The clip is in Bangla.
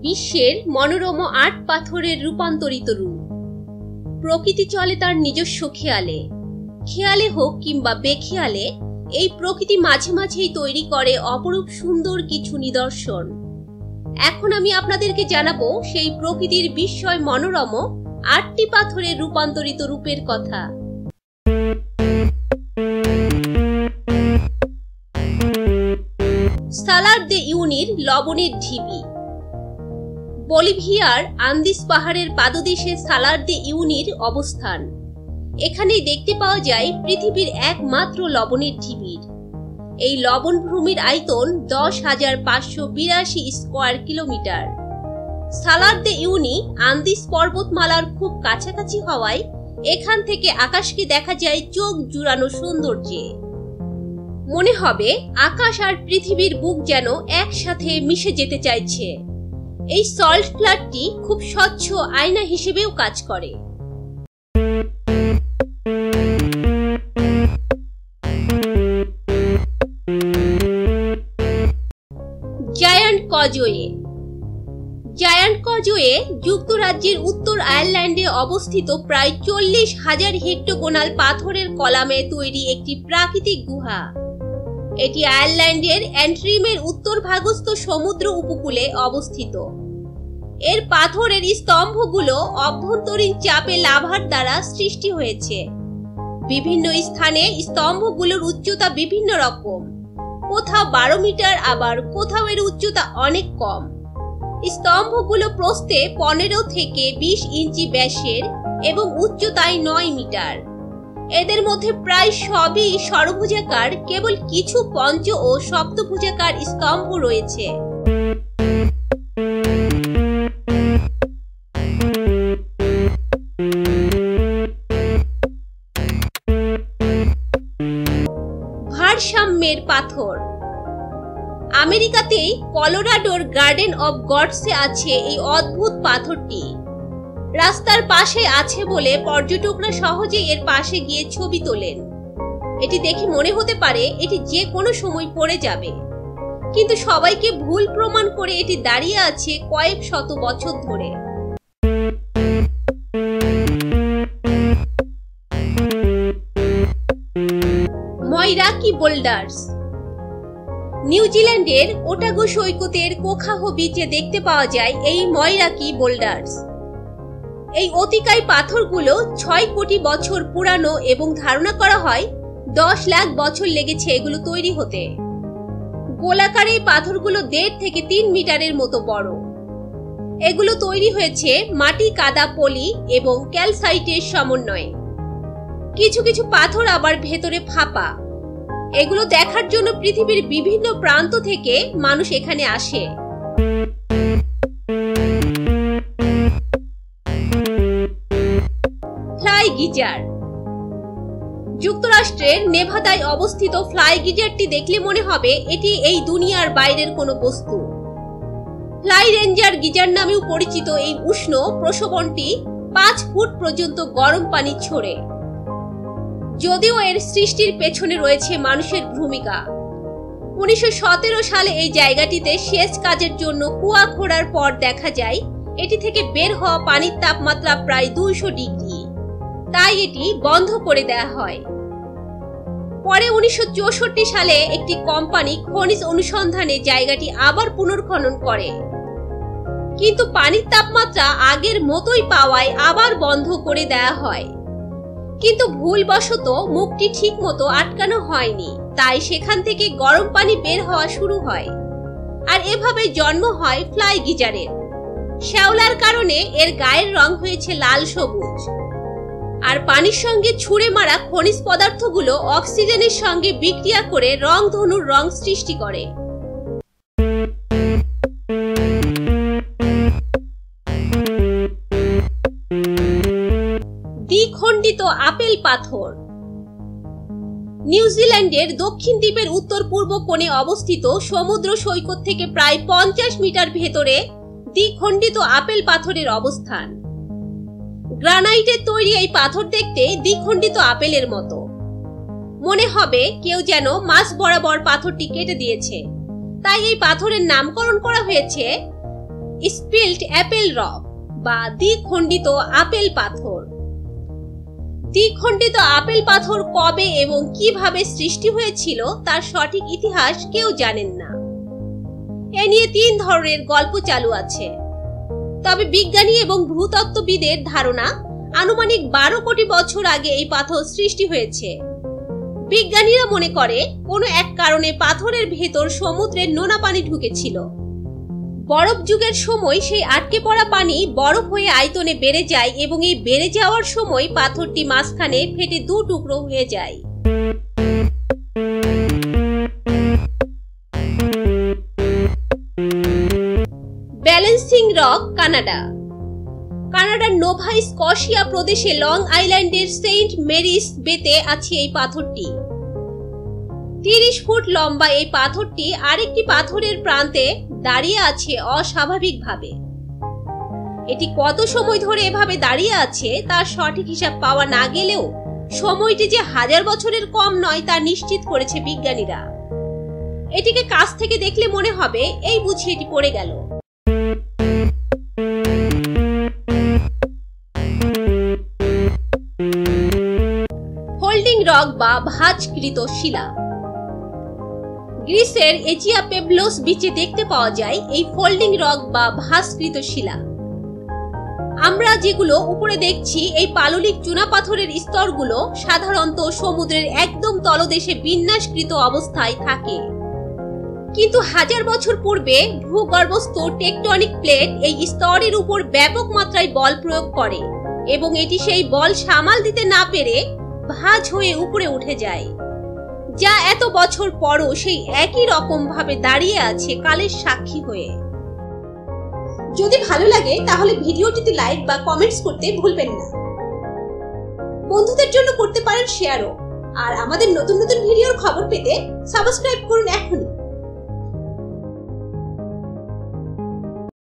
বিশ্বের মনোরম আট পাথরের রূপান্তরিত রূপ। প্রকৃতি চলে তার নিজস্ব খেয়ালে। খেয়ালে হোক কিংবা বেখেয়ালে, এই প্রকৃতি মাঝে মাঝেই তৈরি করে অপরূপ সুন্দর কিছু নিদর্শন। এখন আমি আপনাদেরকে জানাব সেই প্রকৃতির বিস্ময় মনোরম আটটি পাথরের রূপান্তরিত রূপের কথা। সালার দে ইউনির লবণের ঢিবি। বলিভিয়ার আন্দিস পাহাড়ের পাদদেশে সালার দে ইউনির অবস্থান। এখানেই দেখতে পাওয়া যায় পৃথিবীর একমাত্র লবণের ঢিবির। এই লবণ ভূমির আয়তন দশ হাজার পাঁচশো বিরাশি square kilometre. Salar de Uyuni Andes পর্বতমালার খুব কাছাকাছি হওয়ায় এখান থেকে আকাশকে দেখা যায় চোখ জুড়ানো সৌন্দর্যে। মনে হবে, আকাশ আর পৃথিবীর বুক যেন একসাথে মিশে যেতে চাইছে। এই সল্ট ফ্ল্যাটটি খুব স্বচ্ছ আয়না হিসেবেও কাজ করে। জায়ান্ট কজওয়ে জায়ান্ট কজওয়ে যুক্তরাজ্যের উত্তর আয়ারল্যান্ডে অবস্থিত প্রায় চল্লিশ হাজার হেক্টোগোনাল পাথরের কলামে তৈরি একটি প্রাকৃতিক গুহা। এটি আয়ারল্যান্ডের অ্যান্ট্রিমের উত্তর ভাগস্থ সমুদ্র উপকূলে অবস্থিত। এর পাথরের স্তম্ভগুলো অভ্যন্তরীণ চাপে লাভার দ্বারা সৃষ্টি হয়েছে। বিভিন্ন স্থানে স্তম্ভগুলোর উচ্চতা বিভিন্ন রকম। কোথাও বারো মিটার, আবার কোথাও এর উচ্চতা অনেক কম। স্তম্ভগুলো প্রস্থে পনেরো থেকে বিশ ইঞ্চি ব্যাসের এবং উচ্চতায় নয় মিটার। এদের মধ্যে প্রায় সবই ষড়ভুজাকার কেবল কিছু পঞ্চ ও সপ্তভুজাকার স্তম্ভ রয়েছে। ভারসাম্যের পাথর। আমেরিকাতেই কলোরাডোর গার্ডেন অব গডসে আছে এই অদ্ভুত পাথরটি। রাস্তার পাশে আছে বলে পর্যটকরা সহজে এর পাশে গিয়ে ছবি তোলেন। এটি দেখে মনে হতে পারে এটি যে কোনো সময় পড়ে যাবে। কিন্তু সবাইকে ভুল প্রমাণ করে এটি দাঁড়িয়ে আছে কয়েক শত বছর ধরে। বোল্ডার্স। নিউজিল্যান্ডের ওটাগো সৈকতের কোখাহ বিচে দেখতে পাওয়া যায় এই ময়রাকি বোল্ডার্স। এই অতিকায় পাথরগুলো ছয় কোটি বছর পুরানো এবং ধারণা করা হয় দশ লাখ বছর লেগেছে এগুলো তৈরি হতে। গোলাকার এই পাথরগুলো দেড় থেকে তিন মিটারের মতো বড়। এগুলো তৈরি হয়েছে মাটি কাদা পলি এবং ক্যালসাইটের সমন্বয়ে। কিছু কিছু পাথর আবার ভেতরে ফাঁপা। এগুলো দেখার জন্য পৃথিবীর বিভিন্ন প্রান্ত থেকে মানুষ এখানে আসে। Fly Geyser. যুক্তরাষ্ট্রের নেভাদায় অবস্থিত ফ্লাই গিজারটি দেখলে মনে হবে এটি এই দুনিয়ার বাইরের কোনো বস্তু। ফ্লাই রেঞ্জার গিজার নামেও পরিচিত এই উষ্ণ প্রসবনটি পাঁচ ফুট পর্যন্ত গরম পানি ছড়ে। যদিও এর সৃষ্টির পেছনে রয়েছে মানুষের ভূমিকা। উনিশশো সতেরো সালে এই জায়গাটিতে সেচ কাজের জন্য কুয়া খোঁড়ার পর দেখা যায়, এটি থেকে বের হওয়া পানির তাপমাত্রা প্রায় দুইশো ডিগ্রি। তাই এটি বন্ধ করে দেয়া হয়। পরে উনিশশো চৌষট্টি সালে একটি কোম্পানি খনিজ অনুসন্ধানে জায়গাটি আবার পুনর্খনন করে। কিন্তু পানির তাপমাত্রা আগের মতোই পাওয়ায় আবার বন্ধ করে দেয়া হয়। কিন্তু ভুলবশত মুখটি ঠিক মতো আটকানো হয়নি। তাই সেখান থেকে গরম পানি বের হওয়া শুরু হয়। আর এভাবে জন্ম হয় ফ্লাই গিজারের। শ্যাওলার কারণে এর গায়ের রং হয়েছে লাল সবুজ। আর পানির সঙ্গে ছুঁড়ে মারা খনিজ পদার্থগুলো অক্সিজেনের সঙ্গে বিক্রিয়া করে রং ধনুর রং সৃষ্টি করে। দ্বিখণ্ডিত আপেল পাথর। নিউজিল্যান্ডের দক্ষিণ দ্বীপের উত্তর পূর্ব কোণে অবস্থিত সমুদ্র সৈকত থেকে প্রায় পঞ্চাশ মিটার ভেতরে দ্বিখণ্ডিত আপেল পাথরের অবস্থান। গ্রানাইটের তৈরি এই পাথর দেখতে দ্বিখণ্ডিত আপেলের মতো। মনে হবে কেউ যেন মাছ বরাবর পাথরটি কেটে দিয়েছে। তাই এই পাথরের নামকরণ করা হয়েছে স্পিল্ট অ্যাপেল রক বা দ্বিখণ্ডিত আপেল পাথর। দ্বিখণ্ডিত আপেল পাথর কবে এবং কীভাবে সৃষ্টি হয়েছিল তার সঠিক ইতিহাস কেউ জানেন না। এ নিয়ে তিন ধরনের গল্প চালু আছে। তবে বিজ্ঞানী এবং ভূতত্ত্ববিদের ধারণা, আনুমানিক বারো কোটি বছর আগে এই পাথর সৃষ্টি হয়েছে। বিজ্ঞানীরা মনে করে, কোনো এক কারণে পাথরের ভেতর সমুদ্রের নোনা পানি ঢুকেছিল। বরফ যুগের সময় সেই আটকে পড়া পানি বরফ হয়ে আয়তনে বেড়ে যায় এবং এই বেড়ে যাওয়ার সময় পাথরটি মাঝখানে ফেটে দু টুকরো হয়ে যায়। Balancing rock, Canada. কানাডার নোভা স্কশিয়া প্রদেশে লং আইল্যান্ডের সেন্ট মেরিস বেতে আছে এই পাথরটি। তিরিশ ফুট লম্বা এই পাথরটি আরেকটি পাথরের প্রান্তে দাঁড়িয়ে আছে অস্বাভাবিকভাবে। এটি কত সময় ধরে এভাবে দাঁড়িয়ে আছে তার সঠিক হিসাব পাওয়া না গেলেও সময়টি যে হাজার বছরের কম নয় তা নিশ্চিত করেছে বিজ্ঞানীরা। এটিকে কাছ থেকে দেখলে মনে হবে এই বুঝি এটি পড়ে গেল। হোল্ডিং রক বা ভাঁজকৃত শিলা। গ্রিসের এজিয়া পেবলোস বিচে দেখতে পাওয়া যায় এই ফোল্ডিং রক বা ভাস্কৃত শিলা। আমরা যেগুলো উপরে দেখছি, এই পাললিক চুনাপাথরের স্তরগুলো সাধারণত সমুদ্রের একদম তলদেশে বিন্যাসকৃত অবস্থায় থাকে। কিন্তু হাজার বছর পূর্বে ভূগর্ভস্থ টেকটনিক প্লেট এই স্তরের উপর ব্যাপক মাত্রায় বল প্রয়োগ করে এবং এটি সেই বল সামাল দিতে না পেরে ভাঁজ হয়ে উপরে উঠে যায়। যা এত বছর পরও সেই একই রকম ভাবে দাঁড়িয়ে আছে কালের সাক্ষী হয়ে। যদি ভালো লাগে, তাহলে ভিডিওটিতে লাইক বা কমেন্টস করতে ভুলবেন না। বন্ধুদের জন্য করতে পারেন শেয়ারও আর আমাদের নতুন নতুন ভিডিওর খবর পেতে সাবস্ক্রাইব করুন এখনই।